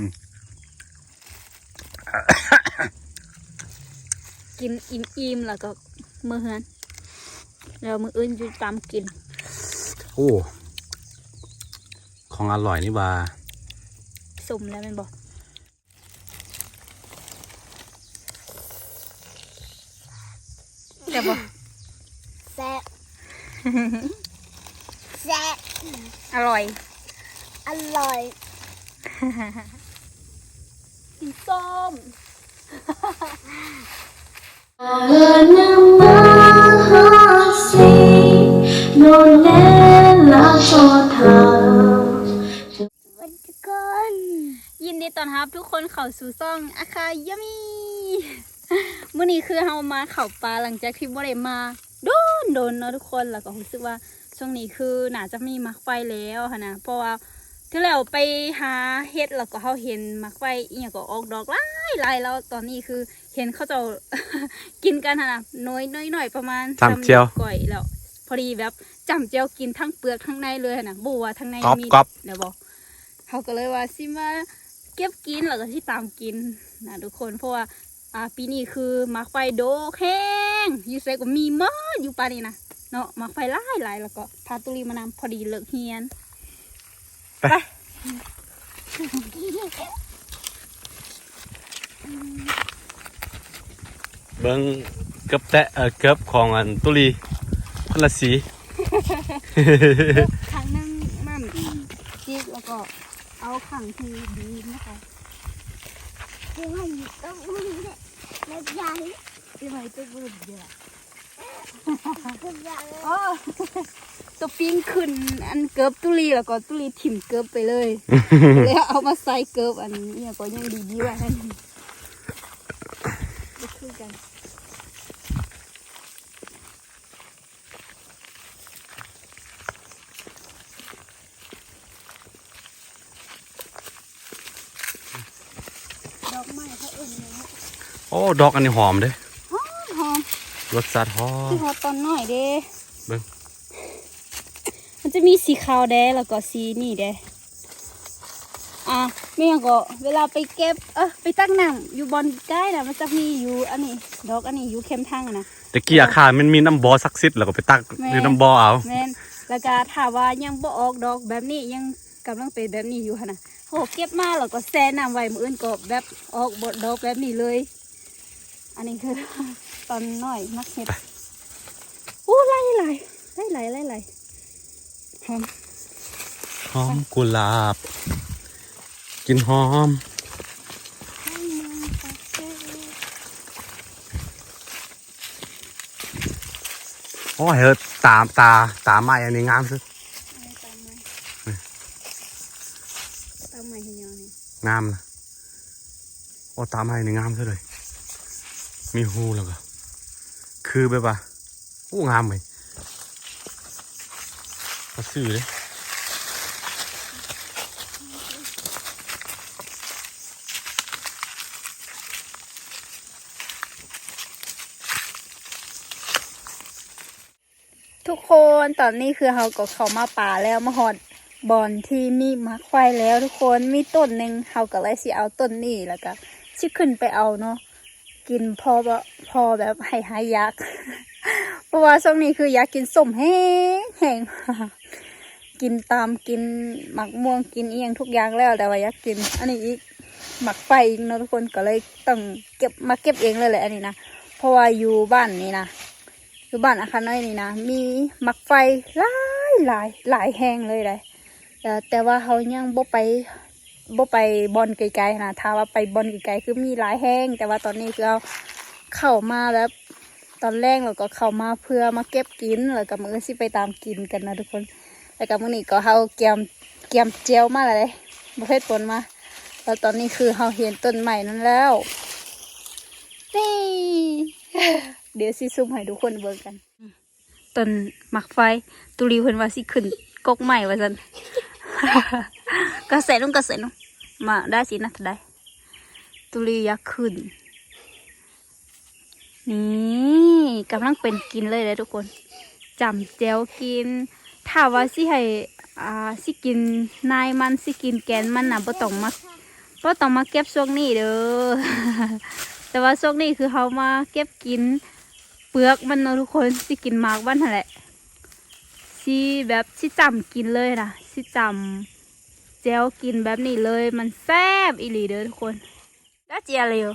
อืมกินอิ่มๆแล้วก็มือเฮือนแล้วมืออื่นอยู่ตามกิน โอ้ ของอร่อยนี่ว่าสมแล้วแมันบอกแต่บอกแซ่บแซ่บอร่อย อร่อย กินส้มวันก่อนยินดีต้อนรับทุกคนเข้าสู่ซ่องอาคายามีมื่อนี้คือเฮามาเข่าปลาหลังจากที่บ่ได้มา โดนโดนเนาะทุกคนแล้วก็รู้สึกว่าช่วงนี้คือน่าจะมีมักไฟแล้วค่ะนะเพราะว่า ที่แล้วไปหาเฮ็ดแล้วก็เฮาเห็นมักไฟอีหยังก็ออกดอกหลายหลายแล้วตอนนี้คือเห็นเขาเจะกินกันหั่นนะน้อยน้อยหน่อยประมาณจำเจียวสำก่อยแล้ว พอดีแบบจำเจียวกินทั้งเปลือกทั้งในเลยหั่นนะบัวาทั้งในก๊อบมีก๊อบ เดี๋ยวบอกเขาก็เลยว่าสิมาเก็บกินแล้วก็ที่ตามกินนะทุกคนเพราะว่าอ่าปีนี้คือมักไฟโดกแห้งอยู่ไสก็มีหมดอยู่ป่านี้นะเนาะมักไฟหลายหลายแล้วก็พาตุลีมานำพอดีเลิกเฮียน ไปไป เบิ้งเกือบแตะเออเกือบของอันตุลีคนละสีครั้งหนึงนั่นจิกแล้วก็เอาขังที่ดีนะคะคือว่าอยู่ตรงนี้แหละแล้วยายที่ไว้ตัวบุญเยอะคือยายอ๋อ ตัวปิ้งขึ้นอันเกิบตุลีแล้วก็ตุลีถิ่มเกิบไปเลย แล้วเอามาใส่เกิบอันนี้ก็ยังดีดีว่านั่นก็คือกันดอกไม้เขาเอ็นเลยนะโอ้ดอกอันนี้หอมเด้หอมหอมรสชาติหอมที่เขาตอนหน่อยเด้เบิ่ง มันจะมีสีขาวแดงแล้วก็สีนี่แดงอะไม่อย่างก็เวลาไปเก็บเออไปตั้งน้ำอยู่บอนใกล้น่ะมันจะมีอยู่อันนี้ดอกอันนี้อยู่เข้มทางอะนะตะกี้อาคารมันมีน้ำบอซักซิดแล้วก็ไปตักแม่ในน้ำบอเอาแม่นแล้วก็ถ้าว่ายังบ่ออกดอกแบบนี้ยังกำลังเป็นแบบนี้อยู่หั่นน่ะโหเก็บมาแล้วก็แช่น้ำไว้มื้ออื่นก็แบบออกบดดอกแบบนี้เลย อันนี้คือตอนน้อยมักเห็ดอู้ไล่ไล่ไล่ไล่ไล่ไล่ห อมหอมกุหลาบ กินหอมโอ้ยเฮ้ยตาตาตาไม้อันนี้งามสุดอะไรตามมาตามมาเห็นยังนี่งามนะโอ้ตาไม้อันนี้งามสุดเลย มีหูแล้วก็คือแบบว่าโอ้งามเลยก็ ซื้อเลยทุกคนตอนนี้คือเขาก็เขามาป่าแล้วมาหอดบอนที่มีมักควายแล้วทุกคนมีต้นหนึ่งเขาก็เลยสิเอาต้นนี้แล้วก็ชิขึ้นไปเอาเนาะกินพอแบบพอแบบให้หายยักเพราะว่าช่วงนี้คืออยากกินส้มแห้งแห้ง กินตามกินหมักม่วงกินเอียงทุกอย่างแล้วแต่ว่าอยากกิน อันนี้อีกหมักไฟอีกเนาะทุกคนก็เลยต้องเก็บมาเก็บเองเลยแหละอันนี้นะเพราะว่าอยู่บ้านนี้นะอยู่บ้านอาคารน้อยนี่นะมีหมักไฟหลายหลายหลายแห้งเลยเลยแต่ว่าเขายังบ่ไปบ่ไปบอลไกลๆนะถ้าว่าไปบอลไกลๆคือมีหลายแห้ง แต่ว่าตอนนี้คือเอาเข้ามาแบบตอนแรกเราก็เข้ามาเพื่อมาเก็บกินแล้วก็มือสิไปตามกินกันนะทุกคน แล้วก็มื้อนี้ก็เฮาเกียมเกียมเจียวมาแล้วเลยบ่เคยปนมาแล้วตอนนี้คือเฮาเห็นต้นใหม่นั้นแล้วนี่เดี๋ยวสิซุ่มให้ทุกคนเบิ่งกันต้นหมักไฟตุลีเพิ่นว่าสิขึ้นกกใหม่ว่าซั่นกระแสลงกระแสลงมาได้สินะถ้าได้ตุลีอยากขึ้นนี่กำลังเป็นกินเลยเลยทุกคนจำแจวกิน ถ้าว่าสิให้อ่าสิกินนายมันสิกินแกนมันน่ะบ่ต้องมาเพราะต้องมาเก็บช่วงนี้เด้อ แต่ว่าช่วงนี้คือเขามาเก็บกินเปลือกมันเนาะทุกคนสิกินหมากบ้านนั่นแหละสิแบบสิจำกินเลยนะสิจำแจวกินแบบนี้เลย มันแซ่บอีหลีเด้อทุกคนแล้วเจียเร็ว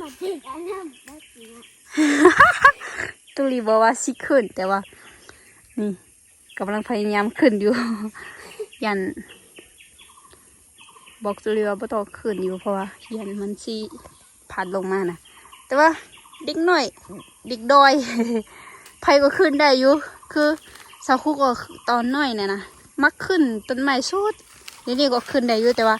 มาติดอันนั้นมาติด ตุลีบอกว่าสิขึ้น แต่ว่า นี่กำลังพยายามขึ้นอยู่ ยัน บอกตุลีว่าบ่ต้องขึ้นอยู่เพราะว่ายันมันสิพัดลงมานะแต่ว่าเด็กน้อยเด็กดอยไผก็ขึ้นได้อยู่คือสาวคุกก็ตอนน้อยเนี่ยนะมักขึ้นต้นไม้สุดเดี๋ยวนี้ก็ขึ้นได้อยู่แต่ว่า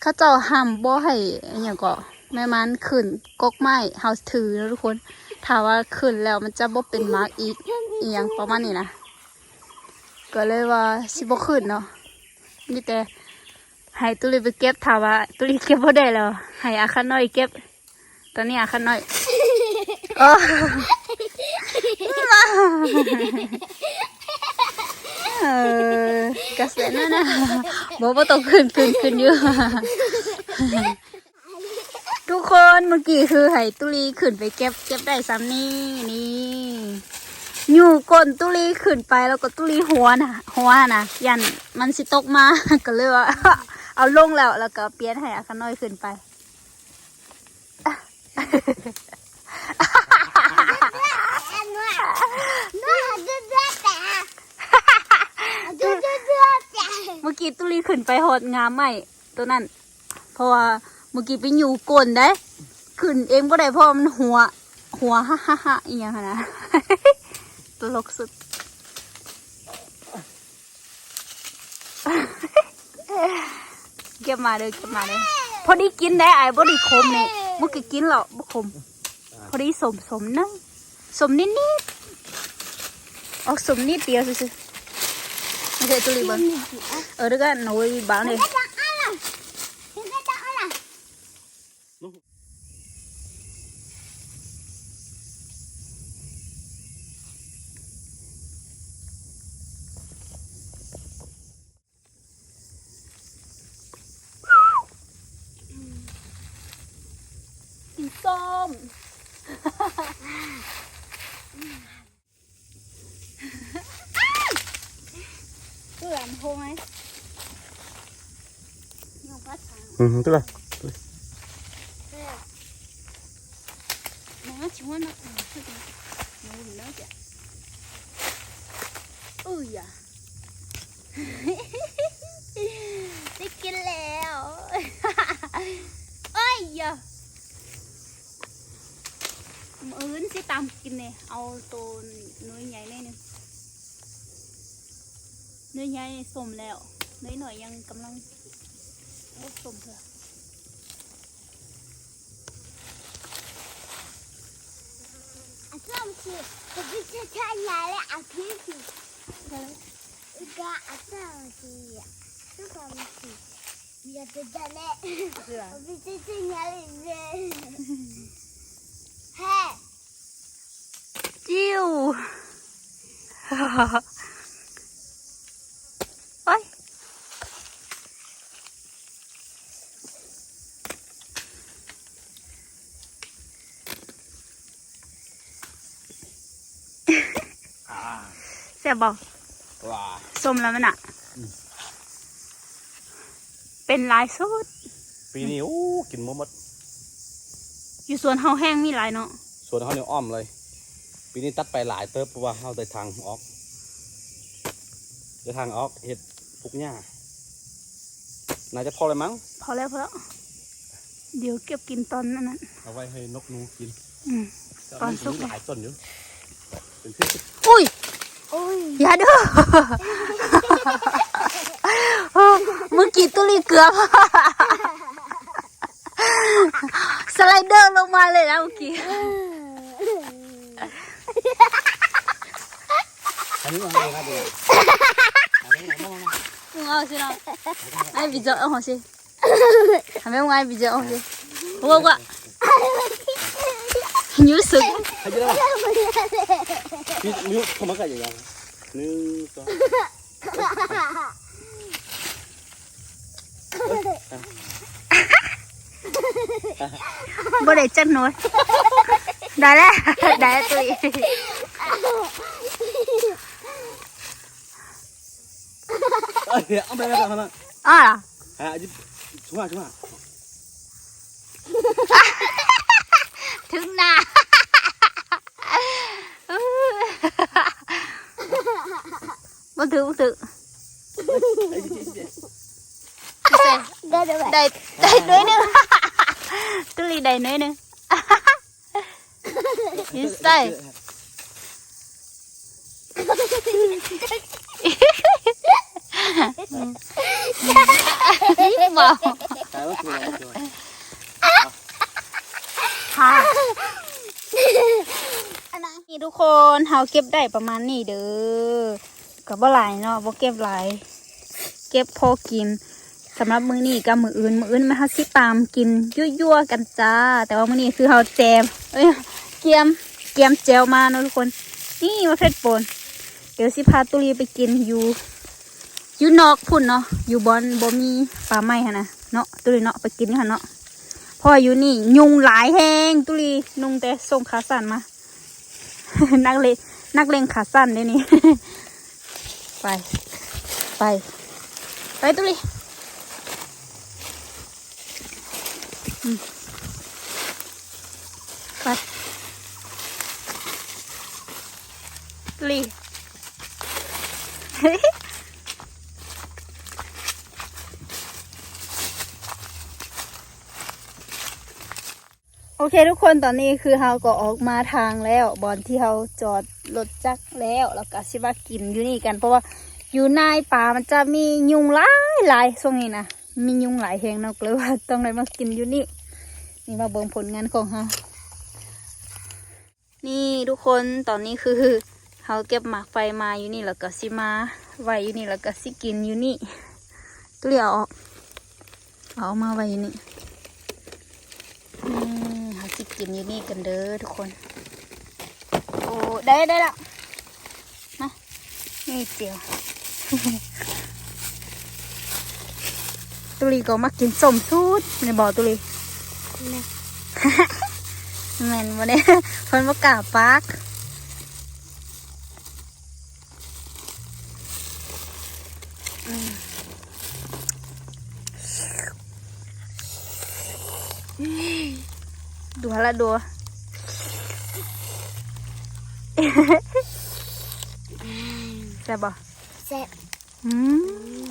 เขาเจ้าห้ามบ่ให้อหย่างก็แม่มันขึ้นกกไม้เฮาถือแล้วทุกคน ถ้าว่าขึ้นแล้วมันจะบ่เป็นมาร์กอีกอีหยังประมาณนี้นะก็เลยว่าสิบ่ขึ้นเนาะมีแต่ให้ตุลีไปเก็บถ้าว่าตุลีเก็บบ่ได้แล้วให้อาคันน้อยเก็บ ตอนนี้อาคันน้อยโอ้เออกระเซ็นนะนะบอกว่าต้องขึ้นขึ้นขึ้นอยู่ ทุกคนเมื่อกี้คือไห้ตุลีขึ้นไปเก็บเก็บได้ซ้ำนี่นี่อยู่ก้นตุลีขึ้นไปแล้วก็ตุลีหัวน่ะหัวน่ะยันมันสิตกมา ก็เลยว่าเอาลงแล้วแล้วก็เปลี่ยนให้อาคาน้อยขึ้นไปอันนั้นน่าจะเดือดแต่จะเดือดแต่เมื่อกี้ตุลีขึ้นไปหดงามไหมตัวนั้นเพราะว่า เมื่อกี้ไปอยู่ก้นได้ขึ้นเองก็ได้เพราะมันหัว หัวฮ่าฮ่าฮ่าอีหยังนะตลกสุดเก็บมาเลยเก็บมาเลยพอดีกินได้ไอ้บอดีคมเนี่ยเมื่อกี้กินหรอบ่คม พอดีสมสมนะสมนิดนิดๆออกสมนิดเดียวซื่อๆไม่ใช่ตุลีบังเออเดี๋ยวก็หนูบางเลย จะอะไรจะอะไร กินส้ม เพื่อนโทรไหมน้องพัดทางอืมตัวละ น้าชวนมาทางขึ้นหนูเนาะจ้ะอุ้ยอะ ได้กินแล้วเอ้ยอะมือนสิตามกินเนี่ยเอาตัวเนื้อใหญ่เลยหนึงเนื้อใหญ่สมแล้วเนื้อ หน่อยยังกำลังรวบรวมเถอะอาจารย์คือคือจะใช้ยาและอาพิสิกาอาจารย์คือทุกคนคืออยากจะจะเล่อาพิสิจะยาเลยเฮ้ยจิ้วฮ่าฮ่า เสียบอกว้าส้มแล้วมันอะเป็นลายสุด ปีนี้โอ้กินหมดหมดอยู่สวนเฮาแห้งมีหลายเนาะส่วนเขาเนี่ยอ้อมเลย ปีนี้ตัดไปหลายเติบเพราะว่าเขาได้ทางออกได้ทางออกเห็ดปลูกหญ้าน่าจะพอเลยมั้ง พอแล้วพอแล้วเดี๋ยวเก็บกินตอนนั้น เอาไว้ให้นกนูกินอืมตอนสุกหลายต้นอยู่เป็นที่อุ้ย哦， อย่าดูมึงกีดตุลีเกือบสไลเดอร์ลงมาเลยนะเมื่อกี้อันนี้อะไรครับเดี๋ยวมึงเอาสิเราไอ้บีเจอเอาหัวสิทำไมมึงไอ้บีเจอเอาสิว่าว่ายูสุดยูทำไมกันอย่างนี้ นึ่งสองบ่ได้จักหน่อยได้แล้วได้แล้วตุยเอ้ยเอาไปไปไปไปอ้อเหรออะจิช่วยช่วยถึงหน้า บ่ถือบ่ถือได้ได้ได้ได้น้อยนึงตุลีได้น้อยนึง you say บอกตายว่าช่วยช่วยค่ะนี่ทุกคนเฮาเก็บได้ประมาณนี้เด้อ กับบ่หลายเนาะบ่เก็บหลาย เก็บพอกินสำหรับมื้อนี้กับมื้ออื่นมื้ออื่นมาเฮาสิตามกินยั่วๆกันจ้า แต่ว่ามื้อนี้คือเฮาแจมเอ้ยเกียมเกียมแจวมาเนาะทุกคน นี่มาเผ็ดปนเดี๋ยวสิพาตุลีไปกินอยู่อยู่นอกพุ่นเนาะอยู่บอนบ่มีปลาไม้หั่นน่ะเนาะตุลีเนาะไปกินอยู่หั่นเนาะพออยู่นี่ยุงหลายแหงตุลีนุงแต่ส่งขาสั้นมา นักเลงนักเลงขาสั้นเด้นี่ ไป ไป ไปตุลีอืมไปตุลีโอเคทุกคนตอนนี้คือเฮาก็ออกมาทางแล้วบอนที่เฮาจอด รถจักแล้วแล้วก็สิว่ากินอยู่นี่กันเพราะว่าอยู่ในป่ามันจะมียุงหลายหลายช่วงนี้นะมียุงหลายแหงนะก็เลยว่าต้องเลยมากินอยู่นี่นี่มาเบิ่งผลงานของเฮานี่ทุกคนตอนนี้คือเฮาเก็บหมากไฟมาอยู่นี่แล้วก็สิมาไว้อยู่นี่แล้วก็สิกินอยู่นี่ตัวเดียออกเอามาไว้อยู่นี่นี่เขาจิกินอยู่นี่กันเด้อทุกคน ได้ได้แล้วนะนี่เจียวตุลีก็มากินสมสูตรในบ่อตุลีนะแม่นบ่เนี่ยเพิ่นบ่กล้าปากอืมดูละดู แซ่บบ่แซ่บอืม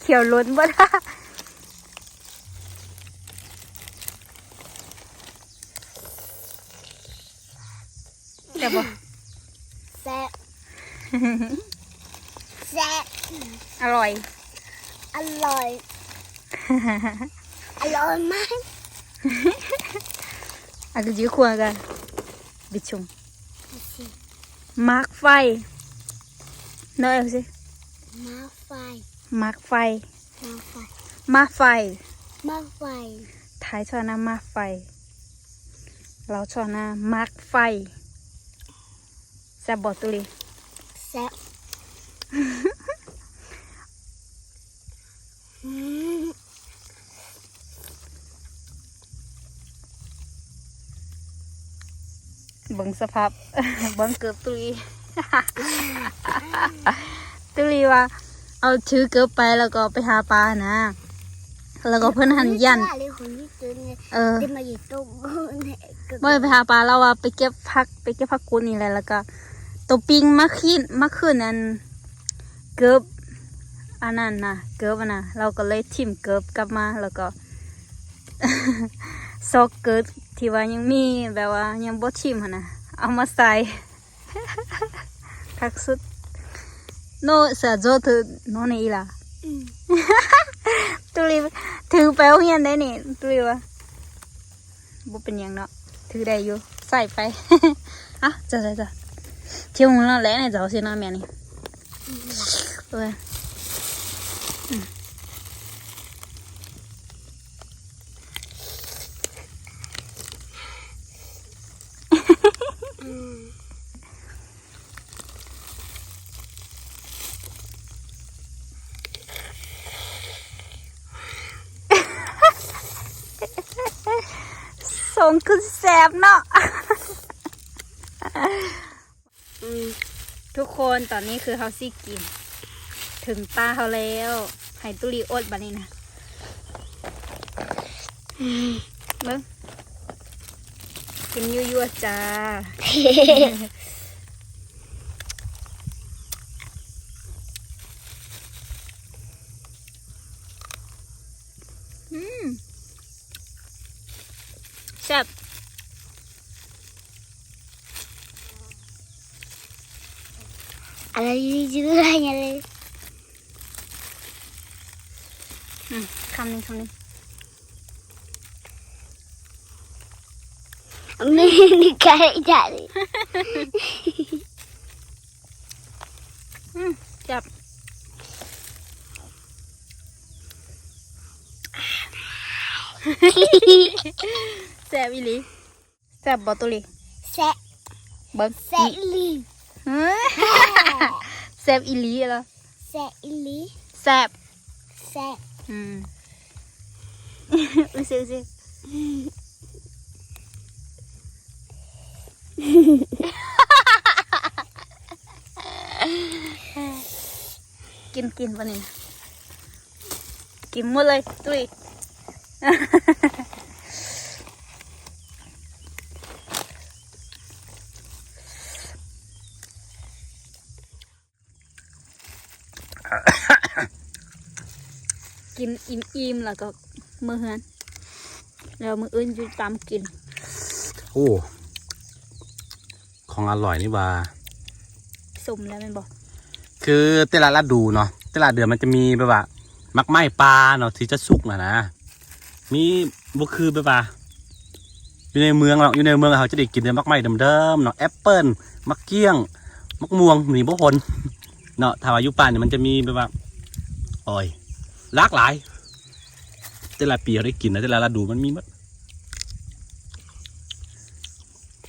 เขียวล้นบ่ล่ะแซ่บบ่แซ่บแซ่บอร่อย อร่อย อร่อยมากอาจจะยื้อครัวกัน บิชมมาร์กไฟเนอะเอาสิมาไฟมาร์กไฟมาไฟมาร์กไฟมาไฟท้ายชอนะมาร์กไฟ เราชอนะมาร์กไฟแซ่บบอตุลีแซ่บอืม เบิ่งสภาพเบิ่งเกือบตุลีตุลีว่า เอาถือเกือบไปแล้วก็ไปหาปลานะ แล้วก็เพื่อนหันยันเออได้มาอยู่ตรงเนี่ยก็เมื่อไปหาปลาเราว่าไปเก็บผักไปเก็บผักกูดนี่แหละแล้วก็ตัวปิงมาขึ้นมาขึ้นอันเกือบอันนั้นนะเกือบนนะเราก็เลยทิมเกือบกลับมาแล้วก็ซอกเกิด ที่ว่ายังมีแบบว่ายังบ่ทิมหั้นนะเอามาใส่คักสุดโนเสือโจเธอโนนี่ล่ะอืมตุลีถือไปโรงเรียนได้นี่ตุลีว่าบ่เป็นหยังเนาะถือได้อยู่ใส่ไปอะจ้ะจ้ะจ้ะเที่ยวมึงแล้วแหละในเจ้าสิเนาะแม่นี่เอออื งคือแสบเนาะทุกคนตอนนี้คือเขาซี่กิน ถึงตาเขาแล้วไห้ตุลีอดบันนี้นะเบิ้งกินยั่วๆจ้า อืมแซ่บ อะไรยืดอะไรเลยอืมคำหนึ่งคำหนึ่งไม่ได้ใครจ่ายอืมแซ่บแซ่บอีหลีแซ่บบอตุลีแซ่เบิ้งแซ่ลีเฮ้ยแซ่ บอีหลีเหรอแซ่ลีแซ่บแซ่อืมอุ้ยซิอุ้ยซิกินกินปะนี่นะกินหมดเลยตุ้ย กินอิ่มๆแล้วก็มือเฮือนแล้วมืออื่นอยู่ตามกิน โอ้ ของอร่อยนี่ว่าสมแล้วแมันบอก คือแต่ละฤดูเนาะแต่ละเดือนมันจะมีแบบว่า มักไม้ปลาเนาะที่จะสุกนะนะ มีบุคือแบบว่าอยู่ในเมืองเราอยู่ในเมืองเขาจะได้กินแต่มักไม้เดิมๆเนาะแอปเปิ้ลมักเกี้ยง มักม่วงหนีบุคนเนาะถ้าว่าอยู่ป่าเนี่ยมันจะมีแบบว่าโอ้ยห ลากหลาย แต่ละปีเขาได้กินนะแต่ละฤดูมันมีหมด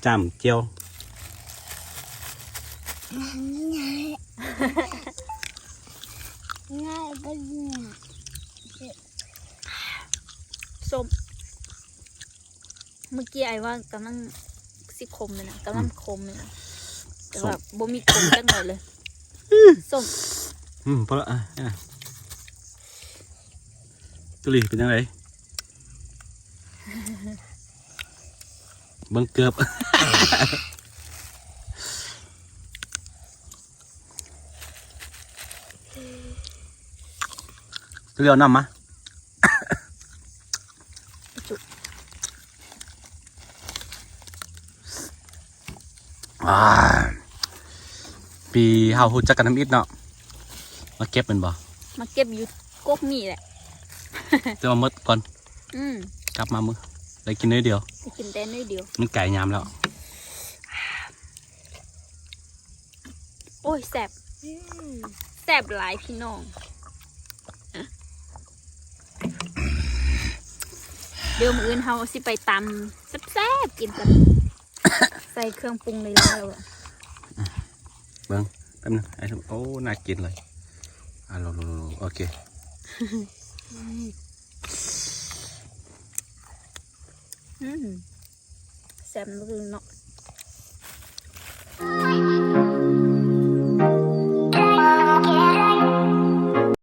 จำเจียวง่ายก็เนี่ยส้มเมื่อกี้ไอ้ว่ากำลังสิคมเลยนะกำลังคมเลยนะแต่ว่าบ่มีคมจังหน่อยเลยส้มอืมพอละอะอะ ตุลีเป็นยังไงบังเกือบตุลีเอาน้ำมาปีเฮาฮู้จักกันน้ำอิดเนาะ มาเก็บเป็นบ่ มาเก็บอยู่กกมีแหละ จะมาหมดก่อนอืมกลับมามือได้กินน้อยเดียว จะกินแต่น้อยเดียว มันไก่ยามแล้ว โอ้ยแสบแสบหลายพี่น้องอะเดี๋ยวมืออื่นเฮาสิไปตำแซ่บๆกินกัน ใส่เครื่องปรุงเลยแล้วอะเบิ้งแป๊บนึงไอ้ทุกโอ้น่ากินเลยอะโลโลโลโลโอเค อืมแซ่บมือเนาะ